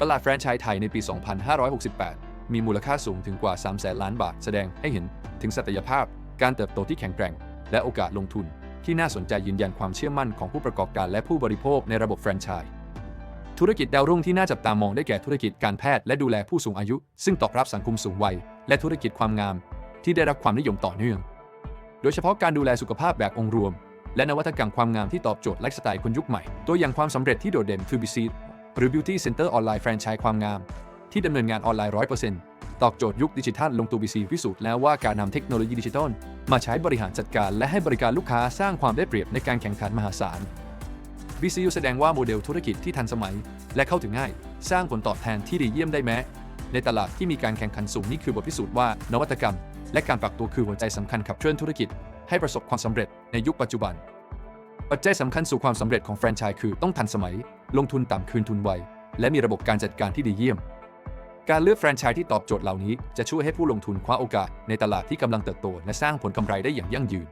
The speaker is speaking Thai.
ตลาดแฟรนไชส์ไทยในปี 2568 มีมูลค่าสูงถึงกว่า3แสนล้านบาท แสดงให้เห็นถึงศักยภาพ การเติบโตที่แข็งแกร่ง และโอกาสลงทุน ที่น่าสนใจยืนยันความเชื่อมั่นของผู้ประกอบการและผู้บริโภคในระบบแฟรนไชส์ธุรกิจดาวรุ่งที่น่าจับตามองได้แก่ธุรกิจการแพทย์และดูแลผู้สูงอายุ ซึ่งตอบรับสังคมสูงวัย และธุรกิจความงาม ที่ได้รับความนิยมต่อเนื่อง โดยเฉพาะการดูแลสุขภาพแบบองค์รวม และนวัตกรรมความงามที่ตอบโจทย์ไลฟ์สไตล์คนยุคใหม่ ตัวอย่างความสำเร็จที่โดดเด่นคือ BC หรือ Beauty Center ออนไลน์แฟรนไชส์ความงาม ที่ดำเนินงานออนไลน์ 100%ตอบโจทย์ยุคดิจิทัลลงตัว BC พิสูจน์แล้วว่าการนำเทคโนโลยีดิจิทัล มาใช้บริหารจัดการและให้บริการลูกค้าสร้างความได้เปรียบในการแข่งขันมหาศาล BCU แสดงว่าโมเดลธุรกิจที่ทันสมัย และเข้าถึงง่าย สร้างผลตอบแทนที่ดีเยี่ยมได้แม้ ในตลาดที่มีการแข่งขันสูงนี่คือบทพิสูจน์ว่านวัตกรรม และการปรับตัวคือหัวใจสำคัญขับเคลื่อนธุรกิจ ให้ประสบความสำเร็จในยุคปัจจุบัน ปัจจัยสำคัญสู่ความสำเร็จของแฟรนไชส์คือต้องทันสมัย ลงทุนต่ำคืนทุนไว และมีระบบการจัดการที่ดีเยี่ยม การเลือกแฟรนไชส์ที่ตอบโจทย์เหล่านี้จะช่วยให้ผู้ลงทุนคว้าโอกาสในตลาดที่กำลังเติบโต และสร้างผลกำไรได้อย่างยั่งยืน